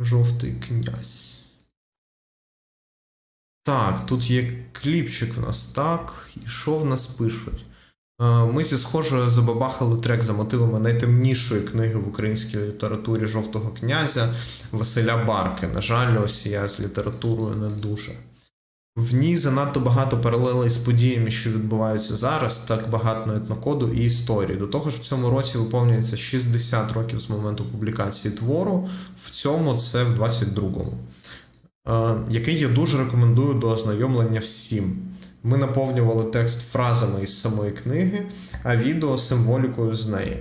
Жовтий князь. Так, тут є кліпчик у нас. Так, і що в нас пишуть? Е, Ми зі схожою забабахали трек за мотивами найтемнішої книги в українській літературі Жовтого князя Василя Барки. На жаль, ось я з літературою не дуже. В ній занадто багато паралелей з подіями, що відбуваються зараз, так багато етнокоду і історії. До того ж, в цьому році виповнюється 60 років з моменту публікації твору, в цьому це в 22-му, е, який я дуже рекомендую до ознайомлення всім. Ми наповнювали текст фразами із самої книги, а відео символікою з неї.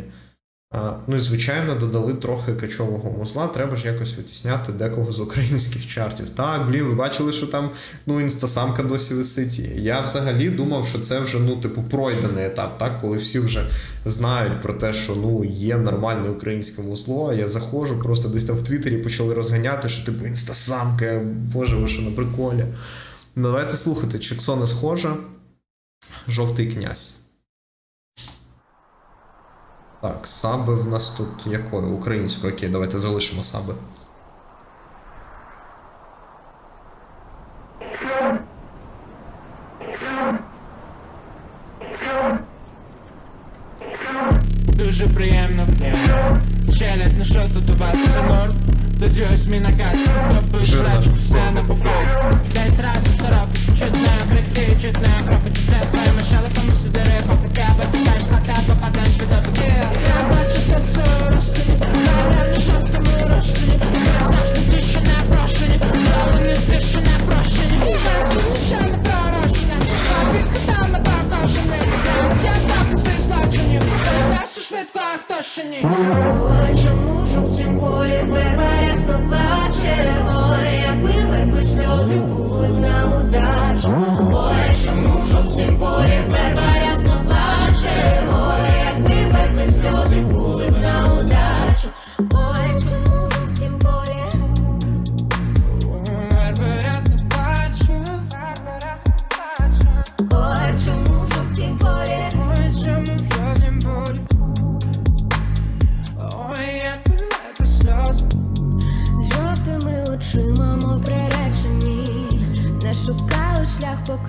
Ну і звичайно, додали трохи качового музла. Треба ж якось витісняти декого з українських чартів. Так, блін, ви бачили, що там ну, інстасамка досі висить. Я взагалі думав, що це вже ну, типу, пройдений етап, так, коли всі вже знають про те, що ну, є нормальне українське музло. а Я заходжу, просто десь там в Твіттері почали розганяти, що типу інстасамка, боже, ви що на приколі. Ну, давайте слухати, Чексо не схожа. Жовтий князь. Так, саби в нас тут якої? Української. Окей, давайте залишимо саби.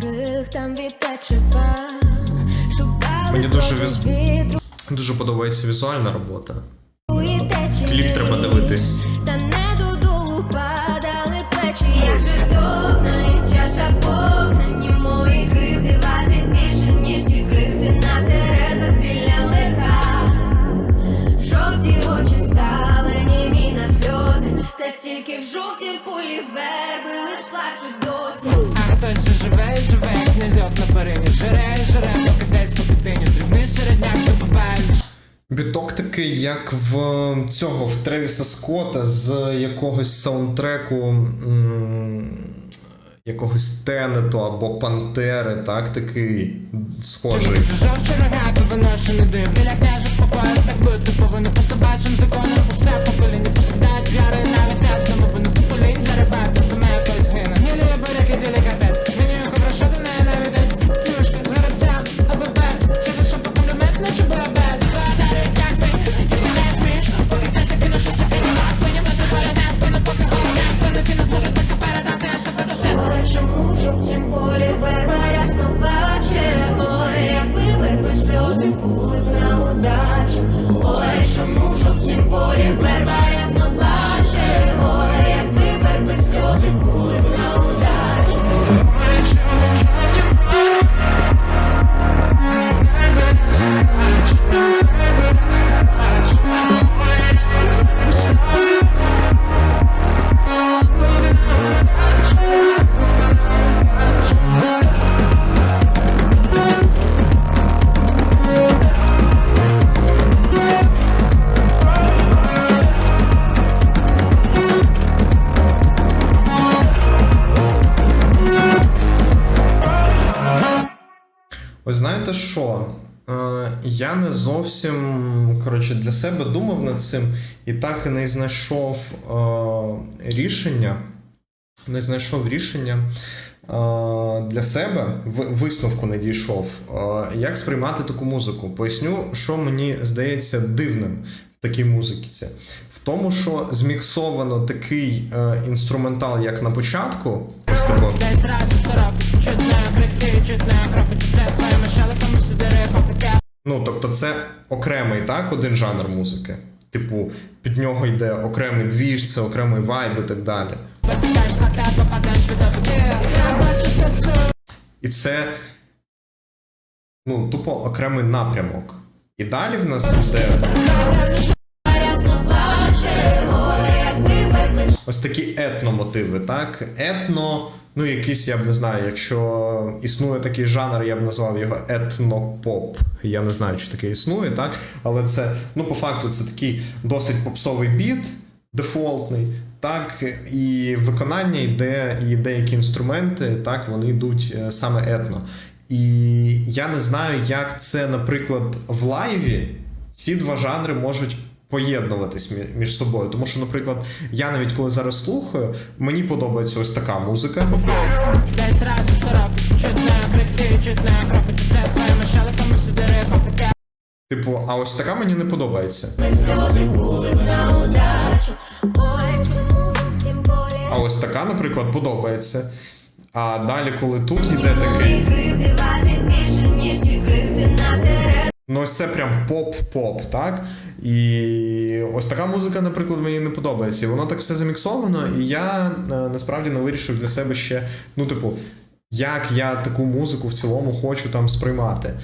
Шлях по крих, там відтечива. Мені дуже віз- Дуже подобається візуальна робота. Кліп треба дивитись. Та не додолу падали плечі, як жертовна князьок на перині. Жере жере, поки десь по китині Дрібний середняк добиває Біток такий, як в цього в Тревіса Скотта з якогось саундтреку м, якогось Тенету або Пантери, так, такий схожий. Жовчі рога, повиношений див? Біля княжок попою, так бути повинно По собачим законам усе покоління я не зовсім коротше, для себе думав над цим і так і не знайшов е, рішення. Не знайшов рішення е, для себе, висновку не дійшов. Е, як сприймати таку музику? Поясню, що мені здається дивним в такій музиці. В тому, що зміксовано такий е, інструментал, як на початку. Ось Ну, тобто, це окремий так, один жанр музики. Типу, під нього йде окремий двіж, це окремий вайб і так далі. І це ну, тупо окремий напрямок. І далі в нас йде ось такі етномотиви, так? Етно, ну якийсь, я б не знаю, якщо існує такий жанр, я б назвав його етнопоп. Я не знаю, чи таке існує, так? Але це, ну, по факту, це такий досить попсовий біт, дефолтний, так, і виконання йде, і деякі інструменти, так, вони йдуть е, саме етно. І я не знаю, як це, наприклад, в лайві ці два жанри можуть поєднуватись між собою. Тому що, наприклад, я навіть коли зараз слухаю, мені подобається ось така музика. Типу, а ось така мені не подобається. А ось така, наприклад, подобається. А далі, коли тут йде такий. Ну, ось це прям поп-поп, так? І ось така музика, наприклад, мені не подобається. Воно так все заміксовано, і я е, насправді не вирішив для себе ще, ну, типу, як я таку музику в цілому хочу там сприймати.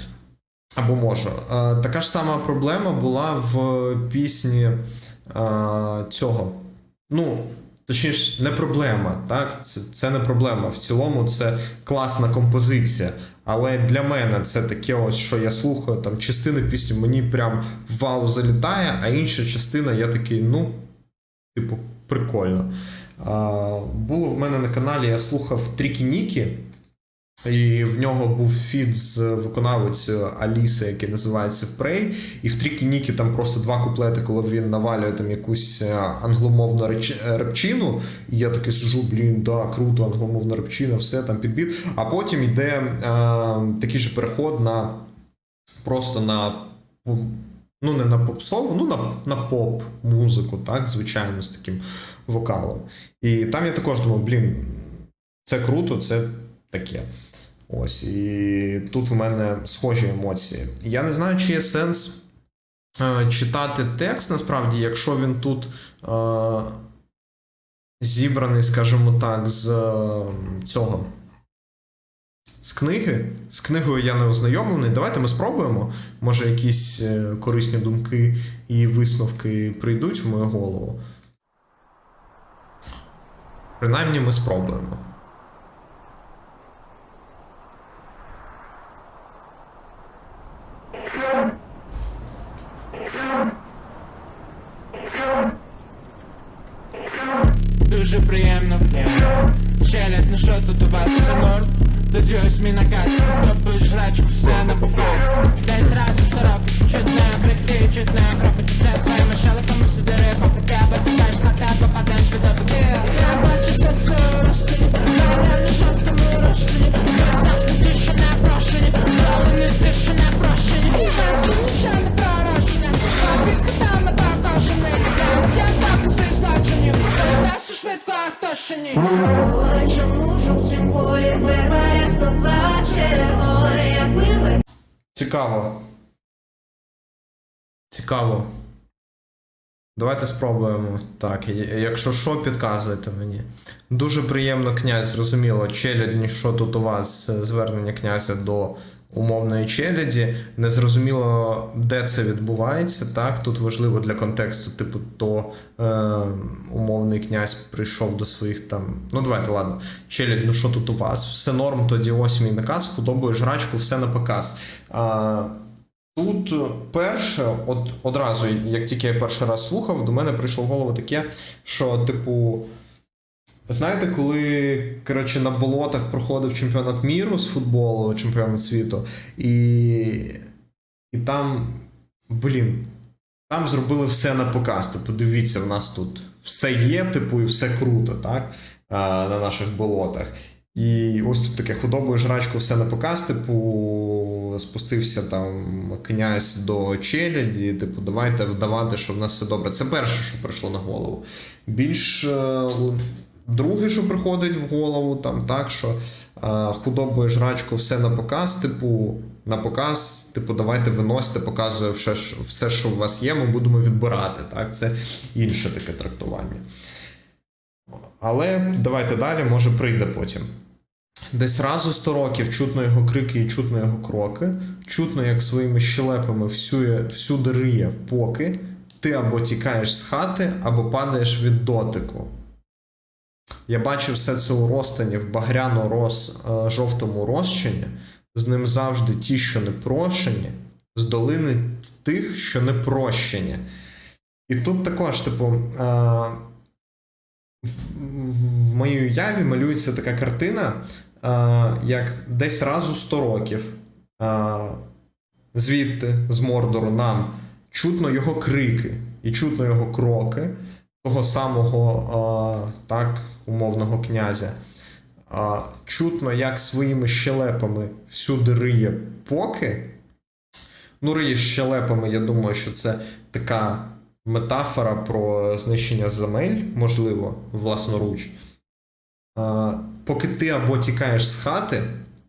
Або можу. Е, така ж сама проблема була в пісні е, цього. Ну, точніше, не проблема, так? Це, це не проблема. В цілому це класна композиція. Але для мене це таке, ось що я слухаю, там частина пісні мені прям вау залітає, а інша частина я такий, ну, типу, прикольно. А, було в мене на каналі, я слухав Трікі Нікі, і в нього був фіт з виконавицею Аліси, який називається Prey. І в Трікі Нікі там просто два куплети, коли він навалює там якусь е, англомовну репчину. І я такий сижу, блін, да, круто, англомовна репчина, все там підбіт. А потім йде е, такий же переход на просто на. Ну, не на попсову, ну на, на поп-музику, так, звичайно, з таким вокалом. І там я також думав, блін, це круто, це таке. Ось, і тут в мене схожі емоції. Я не знаю, чи є сенс е, читати текст, насправді, якщо він тут е, зібраний, скажімо так, з е, цього. З книги. З книгою я не ознайомлений. Давайте ми спробуємо. Може, якісь корисні думки і висновки прийдуть в мою голову. Принаймні, ми спробуємо. Дуже приємно Челять, ну що тут у вас? Все норм? Тоді ось мій наказ. Топиш жрачку, все на показ. Десь раз у сто років Чутно крики, чутно кроки Чіпляє своїми шелепами сюди рибок Тебе тікаєш з хата, попадеш від обіди Я бачу все розтині Я не жовтому розчині Завжди ті, що не прощені Золені ті, що не прощені Найсильніше не пророщення Під хатами покошений Я так усе злочинів Стасу швидко, а хто ще ні? Ой, чому ж у тім полі верба рясно плаче? Ой, якби верби Цікаво. Цікаво. Давайте спробуємо. Так, якщо що, підказуйте мені. Дуже приємно, князь, зрозуміло, челядь, що тут у вас е, звернення князя до умовної челяді. Незрозуміло, де це відбувається. Так, тут важливо для контексту, типу, то е, умовний князь прийшов до своїх там. Ну, давайте, ладно. Челядь, ну що тут у вас? Все норм, тоді ось мій наказ, худобою жрачку, все на показ. А, Тут е, перше, от одразу, як тільки я перший раз слухав, до мене прийшло в голову таке, що, типу, знаєте, коли коротше, на болотах проходив чемпіонат міру з футболу, чемпіонат світу, і, і там, блін, там зробили все на показ. Типу, дивіться, в нас тут все є, типу, і все круто, так? На наших болотах. І ось тут таке худобою жрачку все на показ, типу, спустився там князь до челяді, типу, давайте вдавати, що в нас все добре. Це перше, що прийшло на голову. Більш е, друге, що приходить в голову, там так, що е, худобою жрачку все на показ, типу, на показ, типу, давайте виносьте, показує все, все, що у вас є, ми будемо відбирати. Так? Це інше таке трактування. Але давайте далі, може прийде потім. Десь раз у 100 років чутно його крики і чутно його кроки, чутно, як своїми щелепами всює, всюди риє, поки ти або тікаєш з хати, або падаєш від дотику. Я бачив все це у розтані в багряно е, жовтому розчині, з ним завжди ті, що не прошені, з долини тих, що не прощені. І тут також, типу, е, в, в моїй уяві малюється така картина, як десь раз у 100 років. Е, звідти, з Мордору, нам чутно його крики і чутно його кроки, того самого е, так, умовного князя. Е, чутно, як своїми щелепами всюди риє поки. Ну, риє щелепами, я думаю, що це така метафора про знищення земель, можливо, власноруч. Поки ти або тікаєш з хати,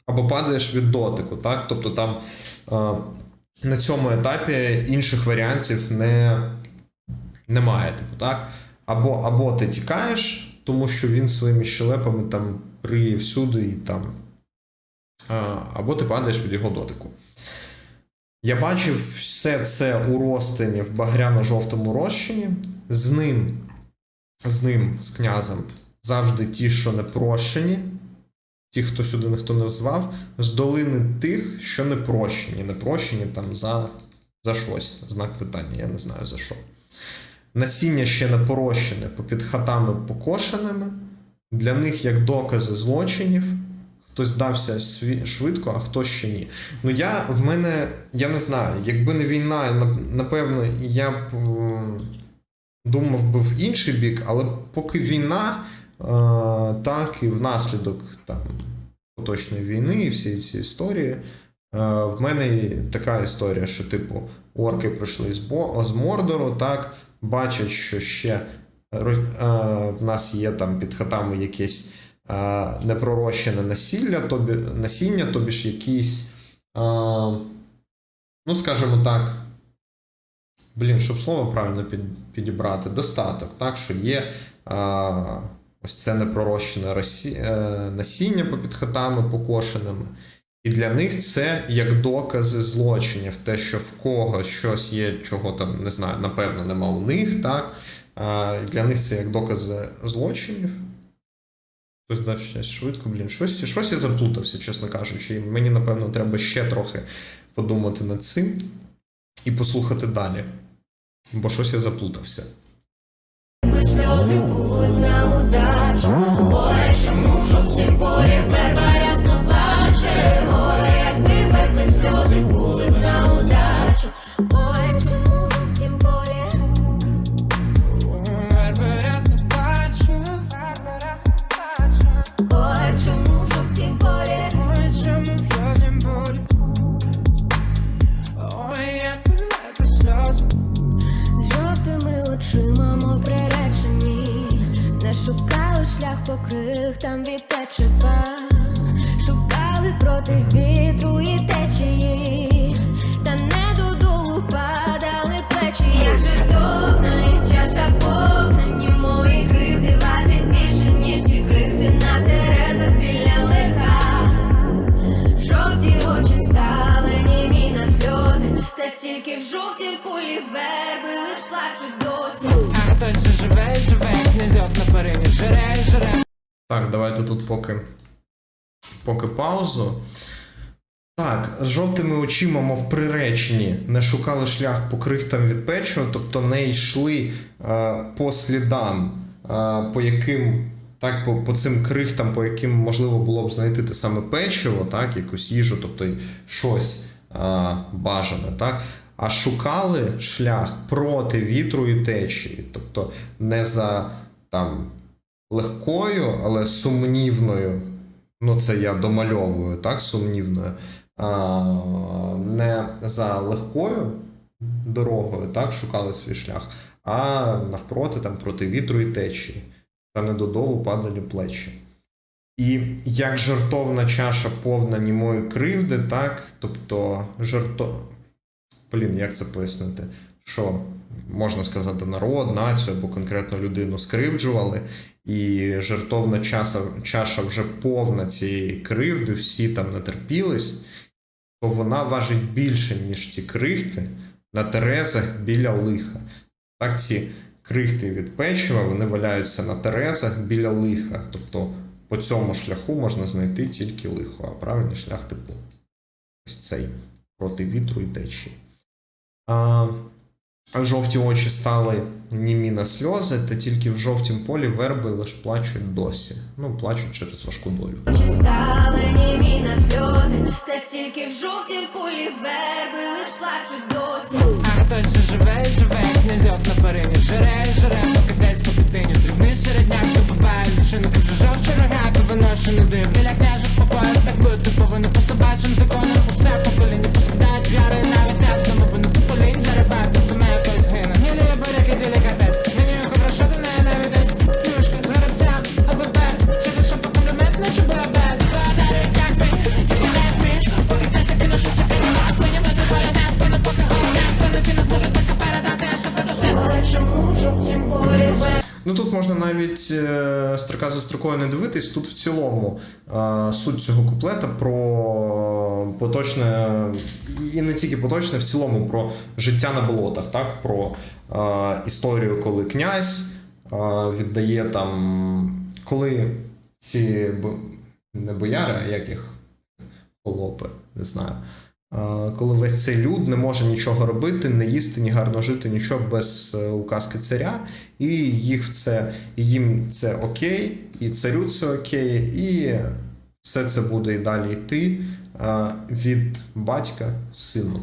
або падаєш від дотику. Так? Тобто там на цьому етапі інших варіантів не, немає. Типу, так? Або, або ти тікаєш, тому що він своїми щелепами там риє всюди і там. Або ти падаєш від його дотику. Я бачив все це у розтині в багряно-жовтому розчині. З ним, з ним, з князем, завжди ті, що не прощені, ті, хто сюди ніхто не звав, з долини тих, що не прощені. Не прощені там за, за щось. Знак питання, я не знаю за що. Насіння ще не порощене попід хатами покошеними. Для них як докази злочинів. Хтось здався швидко, а хтось ще ні. Ну я в мене, я не знаю, якби не війна, напевно, я б думав би в інший бік, але поки війна, так і внаслідок там, поточної війни і всі ці історії. е, В мене така історія, що, типу, орки прийшли з, Мордору, так, бачать, що ще е, в нас є там під хатами якесь е, непророщене насілля, тобі, насіння, тобі ж якісь, е, ну, скажімо так, блін, щоб слово правильно під, підібрати, достаток, так, що є е, ось це непророщене росі, е, насіння попід хатами покошеними. І для них це як докази злочинів, те, що в кого щось є, чого там, не знаю, напевно, нема у них, так? Е, Для них це як докази злочинів. Хтось дав щось швидко, блін, щось, щось я заплутався, чесно кажучи. І мені, напевно, треба ще трохи подумати над цим і послухати далі. Бо щось я заплутався. Сльози були б на удачу Ой, чому в жовтім полі верба жире, жире. Так, давайте тут поки, поки паузу. Так, з жовтими очима, мов приречені, не шукали шлях по крихтам від печива, тобто не йшли е, по слідам, е, по яким, так, по, по цим крихтам, по яким можливо було б знайти те саме печиво, так, якусь їжу, тобто щось е, бажане, так, а шукали шлях проти вітру і течії, тобто не за там легкою, але сумнівною ну це я домальовую, так, сумнівною, а, не за легкою дорогою, так, шукали свій шлях, а навпроти там проти вітру і течії, та не додолу падали плечі. І як жартовна чаша повна німої кривди, так, тобто жарто. Блін, як це пояснити? Що можна сказати, народ, націю або конкретно людину скривджували, і жартовна чаша, чаша вже повна цієї кривди, всі там натерпілись, то вона важить більше, ніж ті крихти на терезах біля лиха. Так, ці крихти від печива вони валяються на терезах біля лиха. Тобто по цьому шляху можна знайти тільки лихо, а правильний шлях типу ось цей проти вітру і течії. А, жовті очі стали німі на сльози, та тільки в жовтім полі верби лиш плачуть досі. Ну, плачуть через важку долю. Очі стали німі на сльози, та тільки в жовтім полі верби лиш плачуть досі. А хтось же живе, живе, князьок на перині Жире, і жире, поки десь по дитині Дрібний середняк добиває лічину Вже жовчі рога, виношений див Біля княжих попоїв, так бути повинно По собачим законам усе покоління Поскидають віри, навіть не в тому вину Полінь зарибати, можна навіть е, строка за строкою не дивитись. Тут в цілому е, суть цього куплета про поточне, і не тільки поточне, в цілому про життя на болотах, так? про е, історію, коли князь е, віддає там, коли ці не бояри, а як їх холопи, не знаю. Коли весь цей люд не може нічого робити, не їсти, ні гарно жити, нічого без е, указки царя, і їх це, їм це окей, і царю це окей, і все це буде і далі йти е, від батька сину.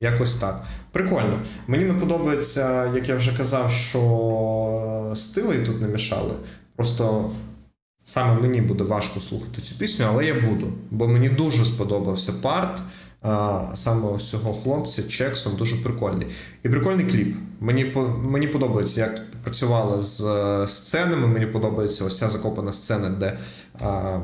Якось так. Прикольно. Мені не подобається, як я вже казав, що стилей тут не мішали. Просто саме мені буде важко слухати цю пісню, але я буду. Бо мені дуже сподобався парт. А, саме ось цього хлопця Чексом дуже прикольний. І прикольний кліп. Мені, мені подобається, як працювали з е, сценами. Мені подобається ось ця закопана сцена, де а,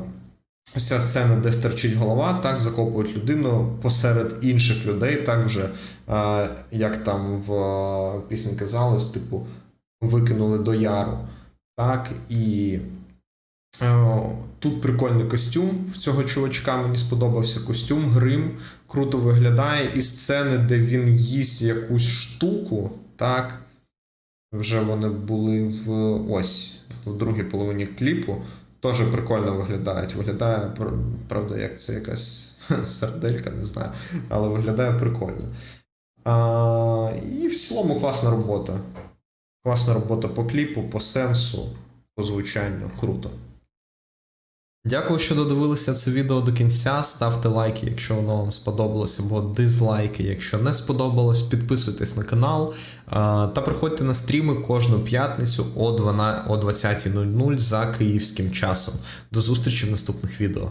ось ця сцена, де стерчить голова, так закопують людину посеред інших людей, так вже, а, як там в е, пісні казалось, типу, викинули до яру. Так, і Тут прикольний костюм в цього чувачка. Мені сподобався костюм, грим круто виглядає. І сцени, де він їсть якусь штуку, так. Вже вони були в ось в другій половині кліпу. Теж прикольно виглядають. Виглядає, правда, як це якась сарделька, не знаю, але виглядає прикольно. А, і в цілому класна робота. Класна робота по кліпу, по сенсу, по звучанню. Круто. Дякую, що додивилися це відео до кінця. Ставте лайки, якщо воно вам сподобалось, або дизлайки, якщо не сподобалось. Підписуйтесь на канал та приходьте на стріми кожну п'ятницю о 20.00 за київським часом. До зустрічі в наступних відео.